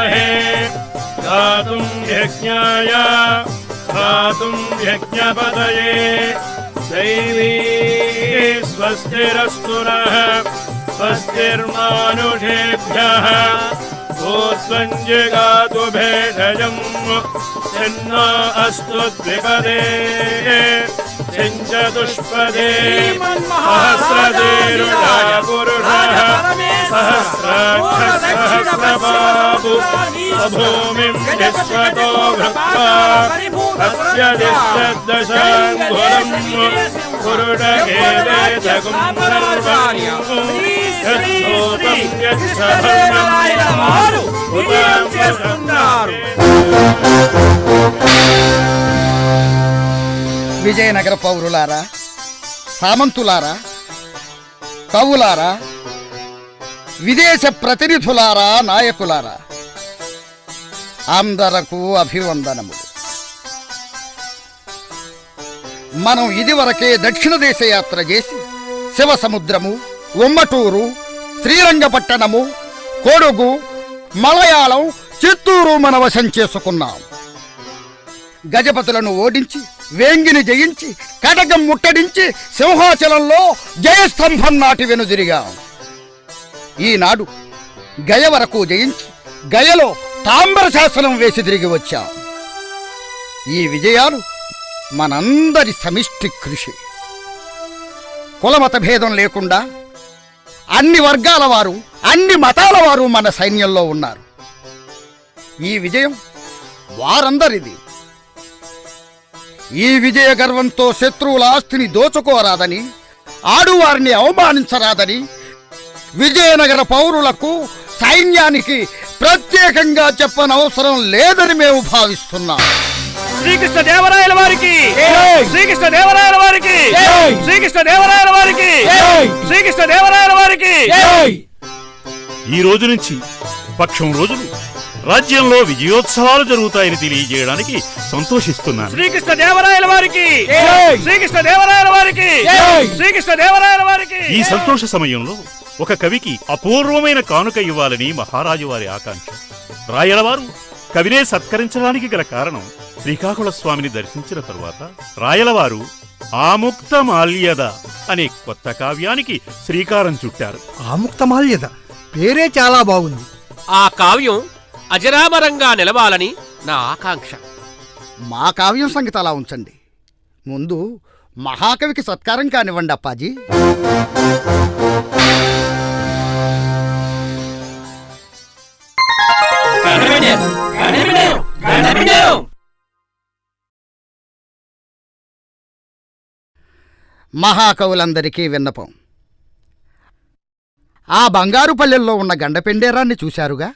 विद्महे गातुं यज्ञाय दैवी स्वस्तिरस्तु नः स्वस्तिर्मानुषेभ्यः। भूत्वञ्जगातु भेषजम् चिन्ना अस्तु द्विपदे सहस्रदेरुडाय पुरुषः सहस्राक्षसहस्रबाबु भूमिं विश्वतो भृत्वा अस्य दिशदशाङ्गुलम् पुरुष एवेदगुं सर्वम् यच्छोतं यच्छभर्मम् ఉదాం విజయనగర పౌరులారా సామంతులారా కవులారా విదేశ ప్రతినిధులారా నాయకులారా. అందరకు అభివందనములు. మనం ఇదివరకే దక్షిణ దేశ యాత్ర చేసి శివసముద్రము ఉమ్మటూరు శ్రీరంగపట్టణము కొడుగు మలయాళం చిత్తూరు మన వశం చేసుకున్నాం. గజపతులను ఓడించి వేంగిని జయించి కటకం ముట్టడించి సింహాచలంలో జయస్తంభం నాటి వెనుదిరిగాం. ఈనాడు గయ వరకు జయించి గయలో తాంబర శాసనం వేసి తిరిగి వచ్చాం. ఈ విజయాలు మనందరి సమిష్టి కృషి. కులమత భేదం లేకుండా అన్ని వర్గాల వారు అన్ని మతాల వారు మన సైన్యంలో ఉన్నారు. ఈ విజయం వారందరిది. ఈ విజయ గర్వంతో శత్రువుల ఆస్తిని దోచుకోరాదని ఆడువారిని అవమానించరాదని విజయనగర పౌరులకు సైన్యానికి ప్రత్యేకంగా చెప్పనవసరం లేదని మేము భావిస్తున్నాం. శ్రీకృష్ణ దేవరాయల వారికి! శ్రీకృష్ణ దేవరాయల వారికి! శ్రీకృష్ణ దేవరాయల వారికి! శ్రీకృష్ణ దేవరాయల వారికి! ఈ రోజు నుంచి పక్షం రోజులు రాజ్యంలో విజయోత్సవాలు జరుగుతాయని తెలియజేయడానికి సంతోషిస్తున్నాను. శ్రీకృష్ణ దేవరాయల వారికి! శ్రీకృష్ణ దేవరాయల వారికి! శ్రీకృష్ణ దేవరాయల వారికి! ఈ సంతోష సమయంలో ఒక కవికి అపూర్వమైన కానుక ఇవ్వాలని మహారాజు వారి ఆకాంక్ష. రాయలవారు కవినే సత్కరించడానికి గల కారణం శ్రీకాకుళ స్వామిని దర్శించిన తరువాత రాయలవారు ఆముక్త మాల్యద అనే కొత్త కావ్యానికి శ్రీకారం చుట్టారు. ఆముక్తమాల్యద పేరే చాలా బాగుంది. ఆ కావ్యం అజరామరంగా నిలవాలని నా ఆకాంక్ష. మా కావ్యం సంగతి అలా ఉంచండి. ముందు మహాకవికి సత్కారం కానివ్వండి అప్పాజీ. మహాకవులందరికీ విన్నపం. ఆ బంగారు పల్లెల్లో ఉన్న గండపెండేరాన్ని చూశారుగా?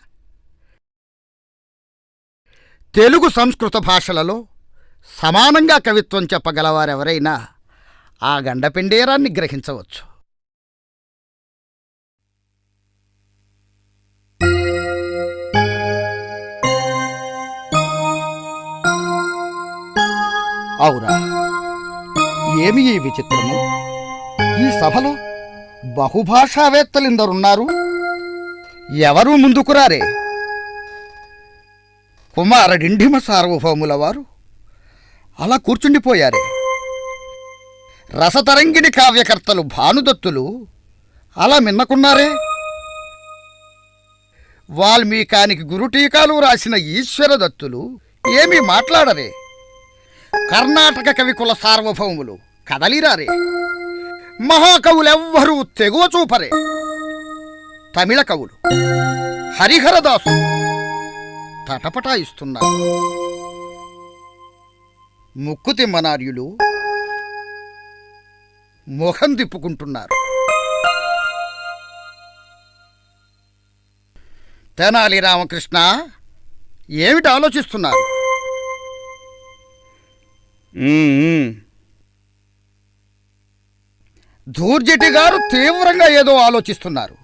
తెలుగు సంస్కృత భాషలలో సమానంగా కవిత్వం చెప్పగలవారెవరైనా ఆ గండపెండేరాన్ని గ్రహించవచ్చు. ఆవురా ఏమి ఈ విచిత్రము? ఈ సభలో బహుభాషావేత్తలిందరున్నారు. ఎవరూ ముందుకురారే కుమారడిండిమ సార్వభౌముల వారు అలా కూర్చుండిపోయారే. రసతరంగిణి కావ్యకర్తలు భానుదత్తులు అలా మిన్నకున్నారే? వాల్మీకానికి గురుటీకాలు రాసిన ఈశ్వరదత్తులు ఏమీ మాట్లాడరే? కర్ణాటక కవికుల సార్వభౌములు కదలిరారే. మహాకవులెవ్వరూ తెగువ చూపరే. తమిళ కవులు హరిహరదాసు తటపటాయిస్తున్నారు. ముక్కు తిమ్మనార్యులు ముఖం తిప్పుకుంటున్నారు. తెనాలి రామకృష్ణ ఏమిటి ఆలోచిస్తున్నారు? ధూర్జటి గారు తీవ్రంగా ఏదో ఆలోచిస్తున్నారు.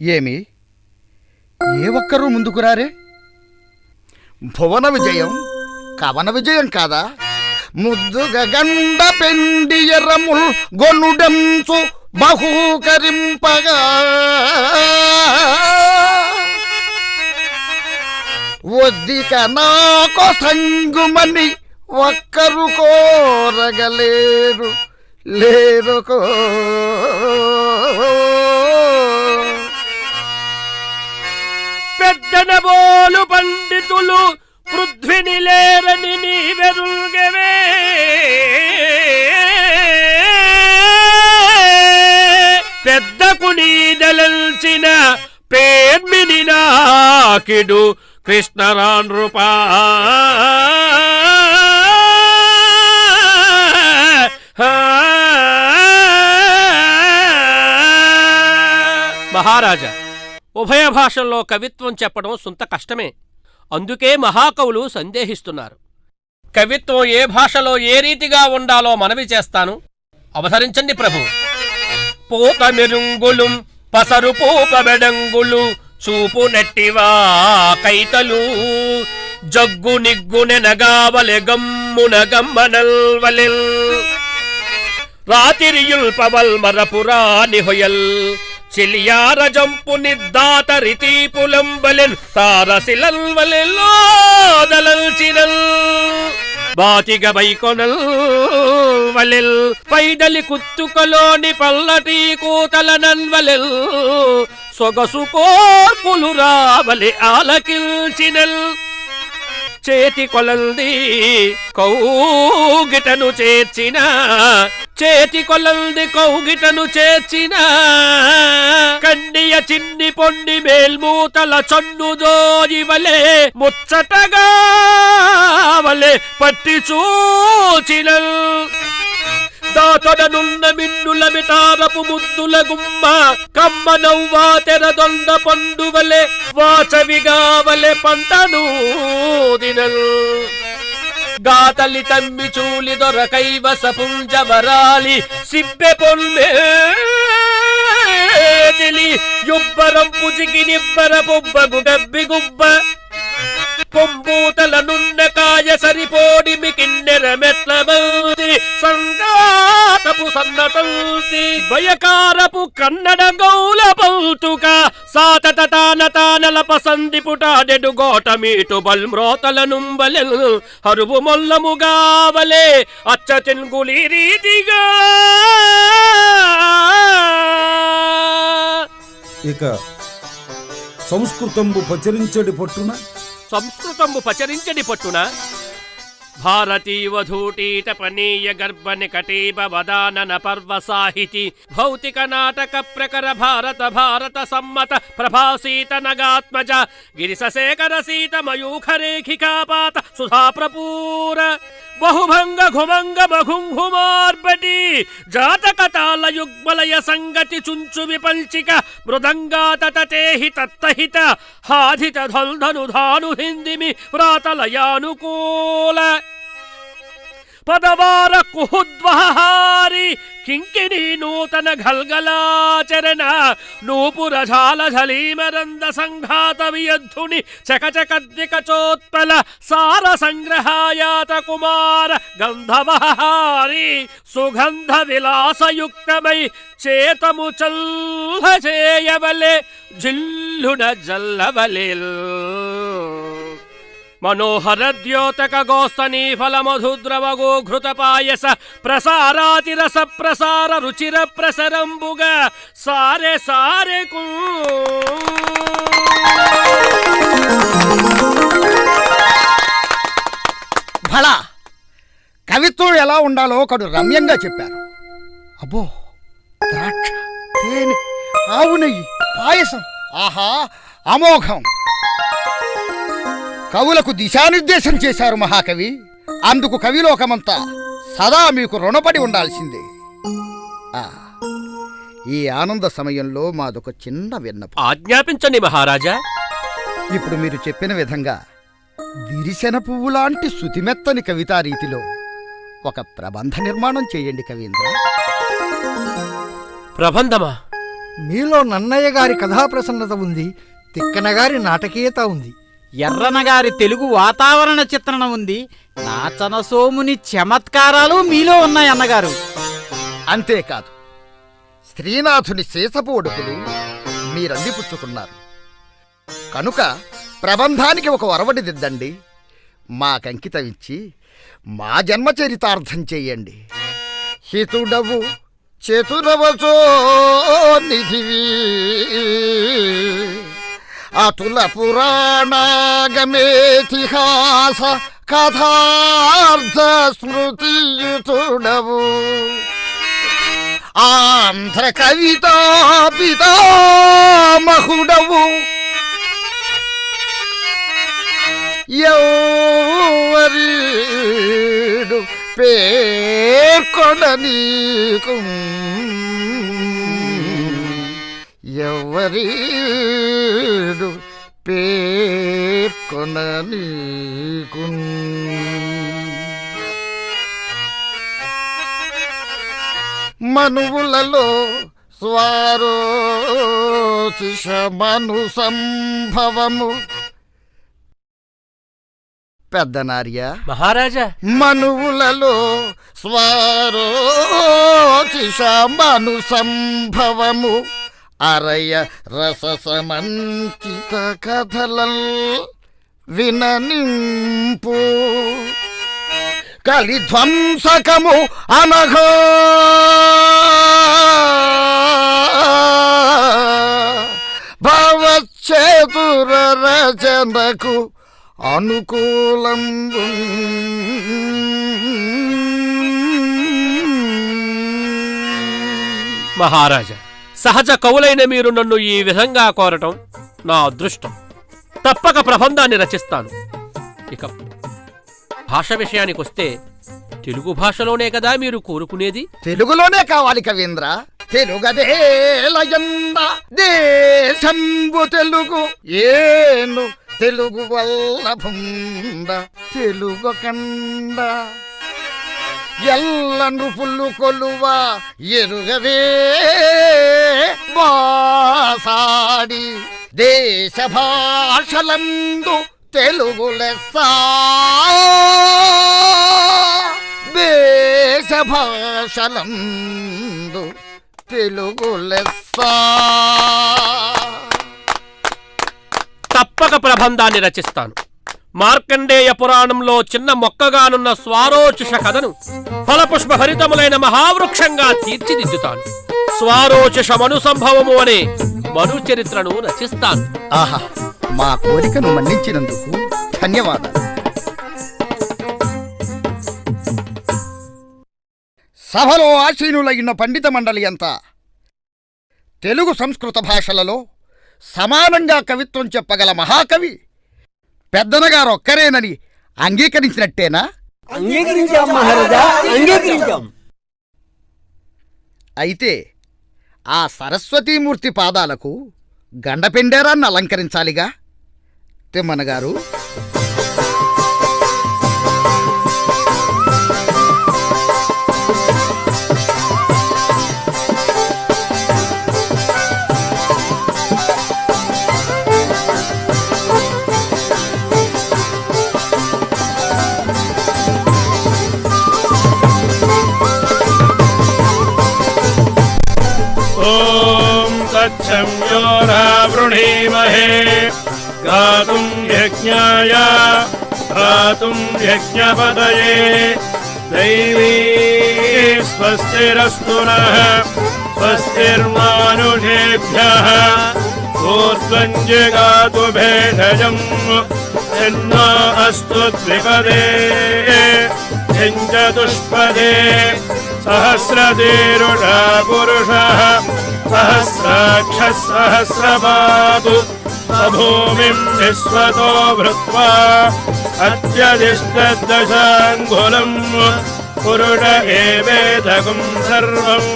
ఏమి? ఏ ఒక్కరూ ముందుకు రారే? భువన విజయం కవన విజయం కాదా? ముద్దుగ గండ పెండి ఎర్రముల్ గొనుడెంచు బహూకరింపగా. కొద్దిక నాకు సంగుమని ఒక్కరు కోరగలేరు లేరుకో పెద్దన బోలు పండితులు పృథ్విని లేరని నీవెరుగవే పెద్దకు నీదలంచిన పేర్మిని నాకిడు కృష్ణరాన్ రూపా. మహారాజా ఉభయ భాషల్లో కవిత్వం చెప్పడం సుంత కష్టమే. అందుకే మహాకవులు సందేహిస్తున్నారు. కవిత్వం ఏ భాషలో ఏ రీతిగా ఉండాలో మనవి చేస్తాను. అవతరించండి ప్రభు. పూత మెరుంగులు పసరు పూపబెడంగులు చూపు నెట్టివా కైతలు. జగ్గు నిగ్గునెనగావలె గమ్మున గమ్మనల్వలెల్ రాతిరియుల్ పవల్ మరపురాని హొయల్ చిలియార జంపు నిర్దాత రితీపులంబలెన్ తారసిలల్ చిరల్ బాతిగ బైకొనల్ వలెల్ పైదలి కుత్తుకలోని పల్లటి కూతల నన్వలెల్ సొగసు కోర్పులు రావలి ఆలకిల్చినల్. చేతి కొలంది కౌగిటను చేర్చిన. చేతి కొలంది కౌగిటను చేర్చిన. కన్నియ చిన్ని పొండి మేల్మూతల చన్ను దోయివలే ముచ్చటగా వలే పట్టి చూచిన దాతొడనున్న మిన్నుల మిటారపు ముద్దుల గుమ్మ కమ్మ నవ్వా తెరదొండ పండువలే వాచవిగావలే పంటను దినల్. గాతలి తమ్మి చూలి దొరకైవ సపుంజవరాలి సిబ్బె పొల్మేతిలి యుబ్బరం పుజికి నిబ్బర బొబ్బగు గబ్బి గుబ్బ. పొంబూతల నున్న కాయ సరిపోడి మికిన్నెర మెత్త భయకారపు కన్నడ గౌల పౌతుక సాతత తాన తానల పసంది పుటాడెడు గోట మీటు బల్మ్రోతల నుంబలెల్ హరువు మొల్లముగావలే అచ్చ తెన్గులి రీతిగా. ఇక సంస్కృతంబు పచరించడి పట్టున? సంస్కృతంబు పచరించడి పట్టున? भारतीवधूटीतपनीयगर्भनिकटीबवदाननपर्वसाहिति। भौतिकनाटकप्रकर भारत भारत सम्मत पात सुधा प्रपूर బహుభంగ ఘుమంగ బహుంఘుమార్పటి జాతకతాల యుగ్మలయ సంగతి చుంచు విపల్చిక మృదంగాతతేహి తత్తహిత హాధిత ధల్ధను ధాను హిందిమి వ్రాతలయానుకూల. పదవార కుహుద్వహారి కింకిణీ నూతన ఘల్గలాచరణ నూపుర ఝాల ఝలీమరంద సంఘాత వియద్ధుని చకచకద్విక చోత్పల సార సంగ్రహాయాత కుమార గంధవహారి సుగంధ విలాసయుక్తమై చేతము చల్ల చేయవలే జిల్లున జల్లవలే మనోహర ద్యోతక గోస్తనీ ఫల గోఘృత పాయస ప్రసారాతి రస ప్రసార రుచిర ప్రసరంబుగా సారె సారె కు. భళా కవిత్వం ఎలా ఉండాలో ఒకడు రమ్యంగా చెప్పారు. అబ్బో ద్రాక్ష తేనె ఆవు నెయ్యి పాయసం. ఆహా అమోఘం. కవులకు దిశానిర్దేశం చేశారు మహాకవి. అందుకు కవిలోకమంతా సదా మీకు రుణపడి ఉండాల్సిందే. ఆ, ఈ ఆనంద సమయంలో మాదొక చిన్న విన్నపం. ఆజ్ఞాపించండి మహారాజా. ఇప్పుడు మీరు చెప్పిన విధంగా విరిసెన పువ్వు లాంటి శుతిమెత్తని కవితా రీతిలో ఒక ప్రబంధ నిర్మాణం చేయండి కవీంద్ర. ప్రబంధమా? మీలో నన్నయ్య గారి కథా ప్రసన్నత ఉంది తిక్కన గారి నాటకీయత ఉంది. ఎర్రనగారి తెలుగు వాతావరణ చిత్రణ ఉంది. నాచన సోముని చమత్కారాలు మీలో ఉన్నాయి అన్నగారు. అంతేకాదు శ్రీనాథుని శేషపు ఒడుకులు మీరందిపుచ్చుకున్నారు. కనుక ప్రబంధానికి ఒక ఒరవడి దిద్దండి. మాకంకితం ఇచ్చి మా జన్మ చరితార్థం చెయ్యండి హితుడవు చతురవచో నిధివి అతుల పురాణాగమేతిహాస కథార్థ స్మృతియుతుడవు ఆంధ్ర కవితా పితామహుడవు ఎవరీడు పేర్కొన నీకు ఎవరీడు పేర్కొన నీకు మనువులలో స్వారోచిష మను సంభవము. పెద్దనార్య మహారాజా! మనువులలో స్వారోచిష మను సంభవము. అరయ రస సమంచిత కథలల్ విననింపు. కలిధ్వంసకము అనఘా. భవచ్చేతుర రచనకు అనుకూలం మహారాజా సహజ కవులైన మీరు నన్ను ఈ విధంగా కోరటం నా అదృష్టం. తప్పక ప్రబంధాన్ని రచిస్తాను. ఇక భాష విషయానికొస్తే తెలుగు భాషలోనే కదా మీరు కోరుకునేది? తెలుగులోనే కావాలి కవీంద్ర. తెలుగదేలయంద దేశంబు తెలుగు. ఏను తెలుగు వల్ల తెలుగు కండ ఎల్ల నృపులు కొలువ ఎరుగవే బాసాడి. దేశ భాషలందు తెలుగు దేశ భాషలందు తెలుగు లెస్స తప్పక ప్రబంధాన్ని రచిస్తాను. మార్కండేయ పురాణంలో చిన్న మొక్కగానున్న స్వారోచుష కథను ఫలపుష్ప హరితములైన మహావృక్షంగా తీర్చిదిద్దుతాను. స్వారోచుష మను సంభవము అనే మను చరిత్రను రచిస్తాను. ఆహా మా కోరికను మన్నించినందుకు ధన్యవాదాలు. సభలో ఆసీనులైన పండిత మండలి అంతా తెలుగు సంస్కృత భాషలలో సమానంగా కవిత్వం చెప్పగల మహాకవి పెద్దనగారు ఒక్కరేనని అంగీకరించినట్టేనా? అంగీకరించాం మహారాజా అంగీకరించాం. అయితే ఆ సరస్వతీమూర్తి పాదాలకు గండపెండేరాన్ని అలంకరించాలిగా? తిమ్మనగారు यज्ञाय यज्ञपदये। दैवी स्वस्तिरस्तु नः। स्वस्तिर्मानुषेभ्यः। ऊर्ध्वं जगातु भेषजम् चिन्नो अस्तु सहस्रतीरुषा पुरुषः सहस्राक्षः भूमिं विश्वतो भृत्वा अत्यदिष्टदशाङ्गुलम् पुरुष एवेदकं सर्वम्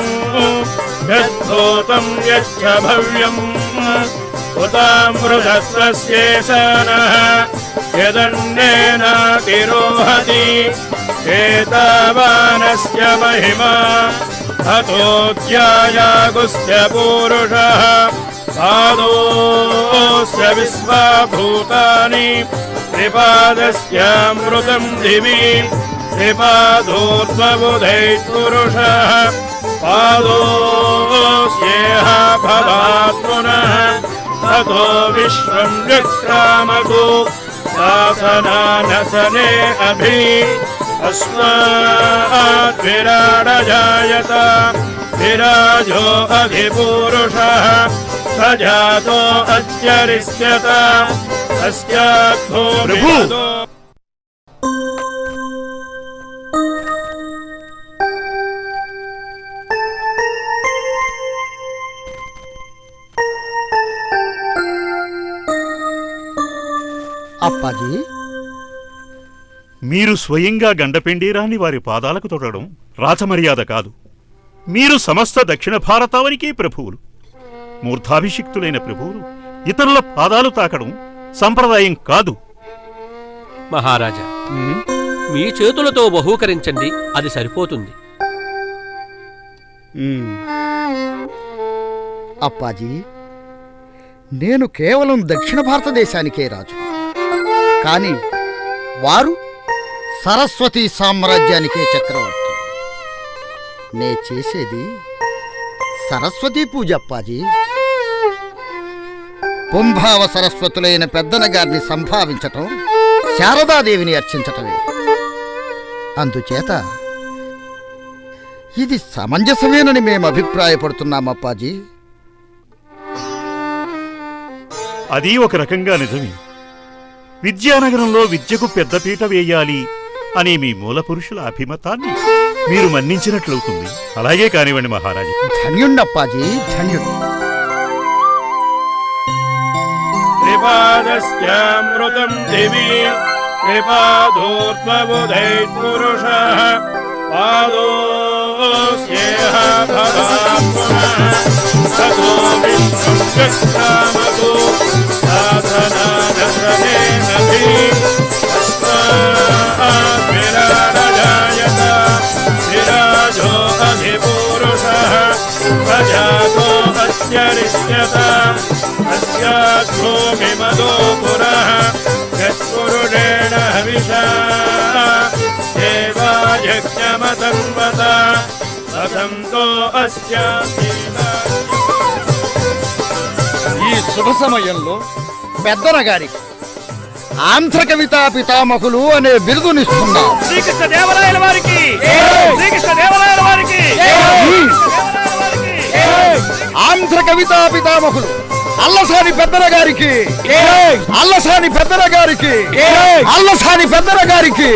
यद्भूतं यच्च भव्यम् उतामृतत्वस्येषानः यदन्नेनातिरोहति एतावानस्य महिमा हतोऽध्यायागुस्य पूरुषः आदोऽस्य विश्वाभूतानि त्रिपादस्यामृतम् दिवि त्रिपादोर्ध्वबुधैत्पुरुषः पादोऽस्येह भवात्मनः ततो विश्वम् व्यक्रामतु शासनानसने अभि अस्माद्विराडजायत विराजो अधिपूरुषः स जातो अत्यरिष्यत अस्याद्भो अप्पा जी మీరు స్వయంగా గండపెండీరాన్ని వారి పాదాలకు తొడడం రాచమర్యాద కాదు. మీరు సమస్త దక్షిణ భారతావనికి ప్రభువులు. మూర్ధాభిషిక్తులైన ప్రభువులు ఇతరుల పాదాలు తాకడం సంప్రదాయం కాదు. మహారాజా మీ చేతులతో బహూకరించండి అది సరిపోతుంది. అప్పాజీ నేను కేవలం దక్షిణ భారతదేశానికే రాజు. కానీ వారు సరస్వతి సామ్రాజ్యానికే చక్రవర్తి. నే చేసేది సరస్వతీ పూజ అప్పాజీ. కుంభావ సరస్వతులైన పెద్దన గారిని సంభావించటం శారదాదేవిని అర్చించటమే. అందుచేత ఇది సమంజసమేనని మేము అభిప్రాయపడుతున్నాం అప్పాజీ. అది ఒక రకంగా నిజమే. విద్యానగరంలో విద్యకు పెద్దపీట వేయాలి అనే మీ మూల పురుషుల అభిమతాన్ని మీరు మన్నించినట్లవుతుంది. అలాగే కానివ్వండి మహారాజు. ధన్యుండప్పాజీ ధన్యుడు త్రిపాదస్యామృతం దేవి. త్రిపాదోర్త్మబుధై పురుష పాదో సాధనా प्रजातो अत्यरिष्यत अस्याद्भूमिमदो पुरः यत्पुरुषेण हविषा देवायज्ञमतन्वत वसन्तो अस्यासीना ఈ శుభ సమయంలో పెద్దన గారికి ఆంధ్ర కవితా పితామహులు అనే బిరుదునిస్తున్నాం శ్రీకృష్ణ దేవరాయల వారికి శ్రీకృష్ణ దేవరాయల వారికి ఆంధ్ర కవితా పితామహులు అల్లసాని పెద్దన గారికి అల్లసాని పెద్దన గారికి అల్లసాని పెద్దన గారికి